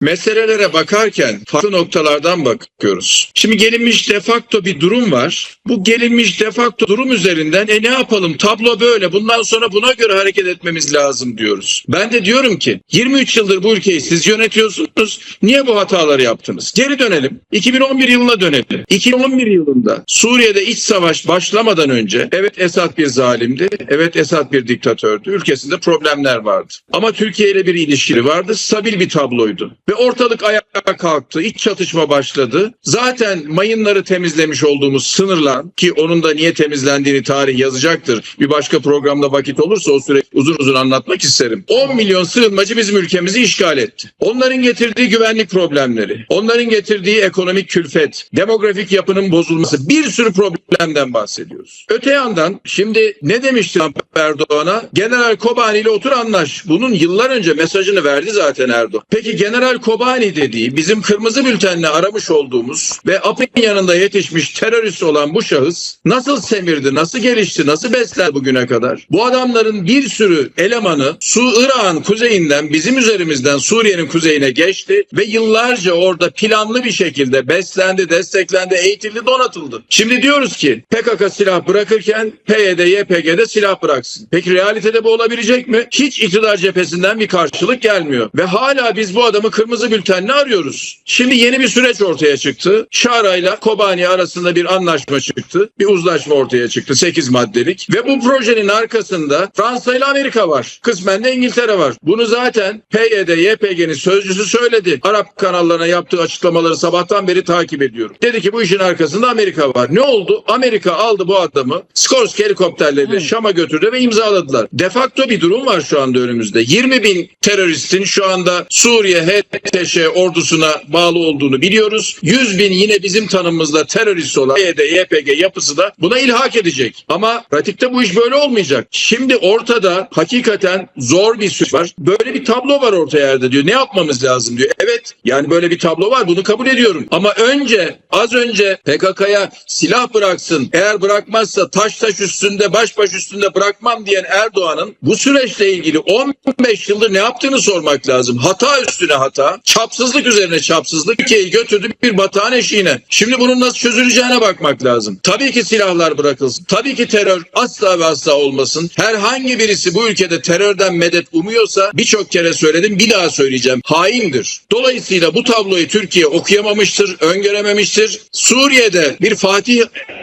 meselelere bakarken farklı noktalardan bakıyoruz. Şimdi gelinmiş defakto bir durum var. Bu gelinmiş defakto durum üzerinden e ne yapalım tablo böyle bundan sonra buna göre hareket etmemiz lazım diyoruz. Ben de diyorum ki 23 yıldır bu ülkeyi siz yönetiyorsunuz. Niye bu hataları yaptınız? Geri dönelim. 2011 yılına dönelim. 2011 yılında Suriye'de iç savaş başlamadan önce evet Esad bir zalimdi. Evet Esad bir diktatördü. Ülkesinde problemler vardı. Ama Türkiye ile bir ilişkili vardı. Stabil bir tabloydu. Ve ortalık ayağa kalktı. İç çatışma başladı. Zaten mayınları temizlemiş olduğumuz sınırlan ki onun da niye temizlendiğini tarih yazacaktır. Bir başka programda vakit olursa o süreç uzun uzun anlatmak isterim. 10 milyon sığınmacı bizim ülkemizi işgal etti. Onların getirdiği güvenlik problemleri, onların getirdiği ekonomik külfet, demografik yapının bozulması bir sürü problemden bahsediyoruz. Öte yandan şimdi ne demişti Erdoğan'a? General Kobani ile otur anlaş. Bunun yıllar önce mesajını verdi zaten Erdoğan. Peki General Kobani dediği bizim kırmızı bültenle aramış olduğumuz ve AP'in yanında yetişmiş terörist olan bu şahıs nasıl semirdi, nasıl gelişti, nasıl beslendi bugüne kadar? Bu adamların bir sürü elemanı Su Irak'ın kuzeyinden bizim üzerimizden Suriye'nin kuzeyine geçti ve yıllarca orada planlı bir şekilde beslendi, desteklendi, eğitildi, donatıldı. Şimdi diyoruz ki PKK silah bırakırken PYD, YPG'de silah bıraksın. Peki realitede bu olabilecek mi? Hiç iktidar cephesinden bir karşılık gelmiyor. Ve hala biz bu adamı kırmızı bültenle arıyoruz. Şimdi yeni bir süreç ortaya çıktı. Şara ile Kobani arasında bir anlaşma çıktı. Bir uzlaşma ortaya çıktı. 8 maddelik. Ve bu projenin arkasında Fransa ile Amerika var. Kısmen de İngiltere var. Bunu zaten PYD, YPG'nin sözcüsü söyledi. Arap kanallarına yaptığı açıklamaları sabahtan beri takip ediyorum. Dedi ki bu işin arkasında Amerika var. Ne oldu? Amerika aldı bu adamı Skorsky helikopterleriyle Şam'a götürdü ve imzaladılar. De facto bir durum var şu anda önümüzde. 20 bin teröristin şu anda Suriye HTŞ ordusuna bağlı olduğunu biliyoruz. 100 bin yine bizim tanımımızda terörist olan PYD, YPG yapısı da buna ilhak edecek. Ama pratikte bu iş böyle olmayacak. Şimdi ortada hakikaten zor bir süreç var. Böyle bir tablo var ortaya yerde diyor. Ne yapmamız lazım diyor. Evet yani böyle bir tablo var bunu kabul ediyorum. Ama önce az önce PKK'ya silah bıraksın. Eğer bırakmazsa taş taş üstünde baş baş üstünde bırakmam diyen Erdoğan'ın bu süreçle ilgili 15 yıldır ne yaptığını sormak lazım. Hata üstüne hata, çapsızlık üzerine çapsızlık Türkiye'yi götürdü bir batağın eşiğine. Şimdi bunun nasıl çözüleceğine bakmak lazım. Tabii ki silahlar bırakılsın. Tabii ki terör asla ve asla olmasın. Herhangi birisi bu ülkede terörden medet umuyorsa birçok kere söyledim bir daha söyleyeceğim. Haindir. Dolayısıyla bu tabloyu Türkiye okuyamamıştır, öngörememiştir. Suriye'de bir Fatih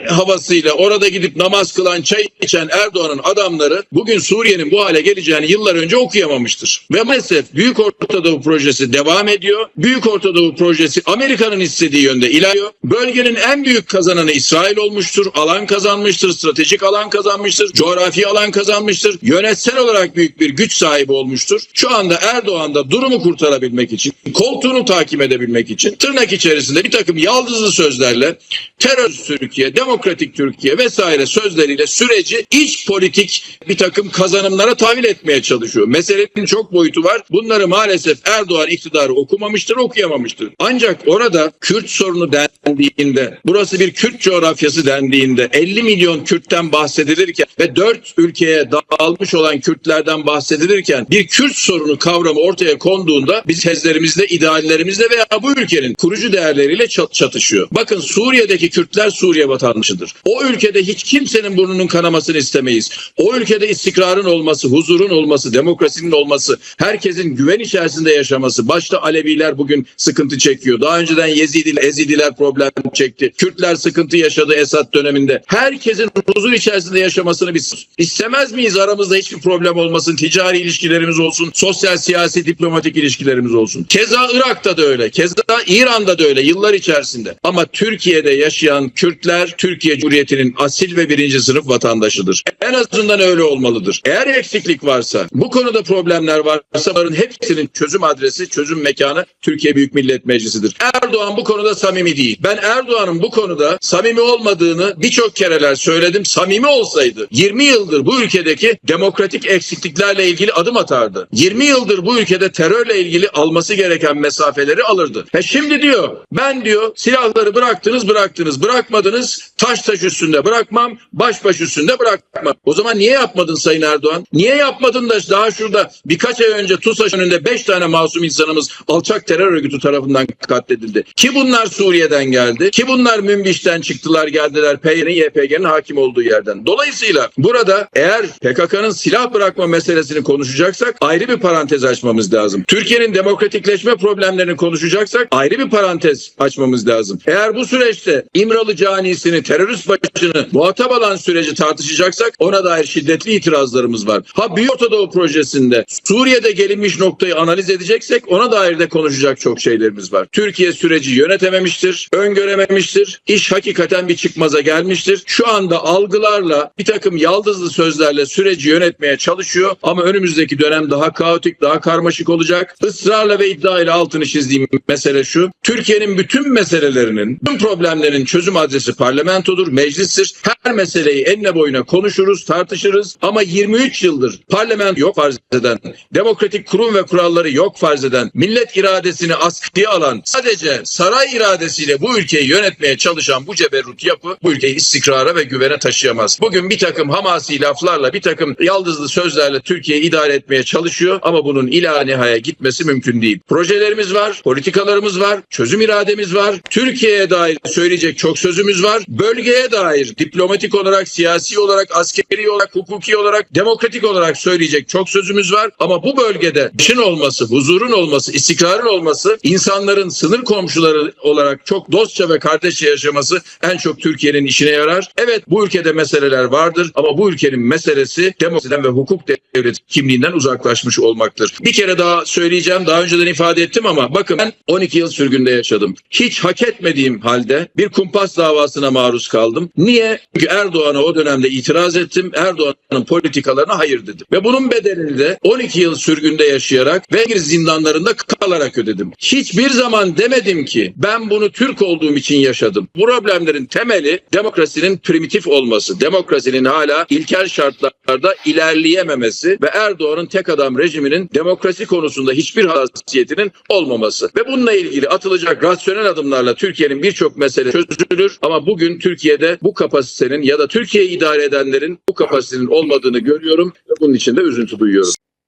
havasıyla orada gidip namaz kılan, çay içen Erdoğan'ın adamları bugün Suriye'nin bu hale geleceğini yıllar önce okuyamamıştır. Ve maalesef Büyük Orta Doğu projesi devam ediyor. Büyük Orta Doğu projesi Amerika'nın istediği yönde ilerliyor. Bölgenin en büyük kazananı İsrail olmuştur. Alan kazanmıştır, stratejik alan kazanmıştır, coğrafi alan kazanmıştır. Yönetsel olarak büyük bir güç sahibi olmuştur. Şu anda Erdoğan da durumu kurtarabilmek için, koltuğunu takip edebilmek için tırnak içerisinde bir takım yaldızlı sözlerle terör Türkiye, demokratik Türkiye vesaire sözleriyle süreci iç politik bir takım kazanımlara tahvil etmeye çalışıyor. Meselenin çok boyutu var. Bunları maalesef Erdoğan iktidarı okumamıştır, okuyamamıştır. Ancak orada Kürt sorunu dendiğinde, burası bir Kürt coğrafyası dendiğinde 50 milyon Kürt'ten bahsedilirken ve 4 ülkeye dağılmış olan Kürtlerden bahsedilirken bir Kürt sorunu kavramı ortaya konduğunda biz tezlerimizle, ideallerimizle veya bu ülkenin kurucu değerleriyle çat- çatışıyor. Bakın Suriye'deki Kürtler Suriye vatandaşıdır. O ülkede hiç kimsenin burnunun kanamasını istemeyiz. O ülkede istikrarın olması, huzurun olması, demokrasinin olması, herkesin güven içerisinde yaşaması. Başta Aleviler bugün sıkıntı çekiyor. Daha önceden Yezidiler, Ezidiler problem çekti. Kürtler sıkıntı yaşadı Esad döneminde. Herkesin huzur içerisinde yaşamasını biz istemez miyiz? Aramızda hiçbir problem olmasın. Ticari ilişkilerimiz olsun. Sosyal, siyasi, diplomatik ilişkilerimiz olsun. Keza Irak'ta da öyle. Keza İran'da da öyle yıllar içerisinde. Ama Türkiye'de yaşayan Kürtler Türkiye Cumhuriyeti'nin asil ve birinci sınıf vatandaşıdır. En azından öyle olmalıdır. Eğer eksiklik varsa, bu konuda problemler varsa bunların hepsinin çözüm adresi, çözüm mekanı Türkiye Büyük Millet Meclisi'dir. Erdoğan bu konuda samimi değil. Ben Erdoğan'ın bu konuda samimi olmadığını birçok kereler söyledim. Samimi olsaydı 20 yıldır bu ülkedeki demokratik eksikliklerle ilgili adım atardı. 20 yıldır bu ülkede terörle ilgili alması gereken mesafeleri alırdı. E şimdi diyor ben diyor silahları bıraktınız bıraktınız bırakmadınız taş taş üstünde bırakmam, baş baş üstünde bırakmam. O zaman niye yapmadın Sayın Erdoğan? Niye yapmadın da daha şurada birkaç ay önce TUSAŞ önünde 5 tane masum insanımız alçak terör örgütü tarafından katledildi. Ki bunlar Suriye'den geldi. Ki bunlar Münbiş'ten çıktılar geldiler PYD'nin YPG'nin hakim olduğu yerden. Dolayısıyla burada eğer PKK'nın silah bırakma meselesini konuşacaksak ayrı bir parantez açmamız lazım. Türkiye'nin demokratikleşme problemlerini konuşacaksak ayrı bir parantez açmamız lazım. Eğer bu süreçte İmralı canisini, terörist başını muhatap alan süreci tartışacaksak ona dair şiddetli itirazlarımız var. Ha Büyük Orta projesinde Suriye'de gelinmiş noktayı analiz edeceksek ona dair de konuşacak çok şeylerimiz var. Türkiye süreci yönetememiştir, öngörememiştir. İş hakikaten bir çıkmaza gelmiştir. Şu anda algılarla bir takım yaldızlı sözlerle süreci yönetmeye çalışıyor ama önümüzdeki dönem daha kaotik, daha karmaşık olacak. Israrla ve iddiayla altını çizdiğim mesele şu. Türkiye'nin bütün meselelerinin, bütün problemlerin çözüm adresi parlamentodur, meclistir. Her meseleyi enine boyuna konuşuruz, tartışırız ama 23 yıldır parlamento yok farz eden, demokratik kurum ve kuralları yok farz eden, millet iradesini askıya alan, sadece saray iradesiyle bu ülkeyi yönetmeye çalışan bu ceberrut yapı bu ülkeyi istikrara ve güvene taşıyamaz. Bugün bir takım hamasi laflarla, bir takım yaldızlı sözlerle Türkiye'yi idare etmeye çalışıyor ama bunun ila nihaya gitmesi mümkün değil. Projelerimiz var, politikalarımız var, çözüm irademiz var. Türkiye'ye dair söyleyecek çok sözümüz var. Bölgeye dair diplomatik olarak, siyasi olarak, askeri olarak, hukuki olarak, demokratik olarak söyleyecek çok sözümüz var. Ama bu bölgede işin olması, huzurun olması, istikrarın olması, insanların sınır komşuları olarak çok dostça ve kardeşçe yaşaması en çok Türkiye'nin işine yarar. Evet bu ülkede meseleler vardır ama bu ülkenin meselesi demokrasiden ve hukuk devleti kimliğinden uzaklaşmış olmaktır. Bir kere daha söyleyeceğim. Daha önceden ifade ettim ama bakın ben 12 yıl sürgünde yaşadım. Hiç hak etmediğim halde bir kumpas davasına maruz kaldım. Niye? Çünkü Erdoğan'a o dönemde itiraz ettim. Erdoğan'ın politikalarına hayır dedim. Ve bunun bedelini de 12 yıl sürgünde yaşayarak ve İngiliz zindanlarında kalarak ödedim. Hiçbir zaman demedim ki ben bunu Türk olduğum için yaşadım. Bu problemlerin temeli demokrasinin primitif olması. Demokrasinin hala ilkel şartlarda ilerleyememesi ve Erdoğan'ın tek adam rejiminin demokrasi konusunda hiçbir hassasiyetinin olmaması. Ve bununla ilgili atılacak rasyonel adımlarla Türkiye'nin birçok mesele çözülür ama bugün Türkiye'de bu kapasitenin ya da Türkiye'yi idare edenlerin bu kapasitenin olmadığını görüyorum ve bunun için de üzüntü duyuyorum.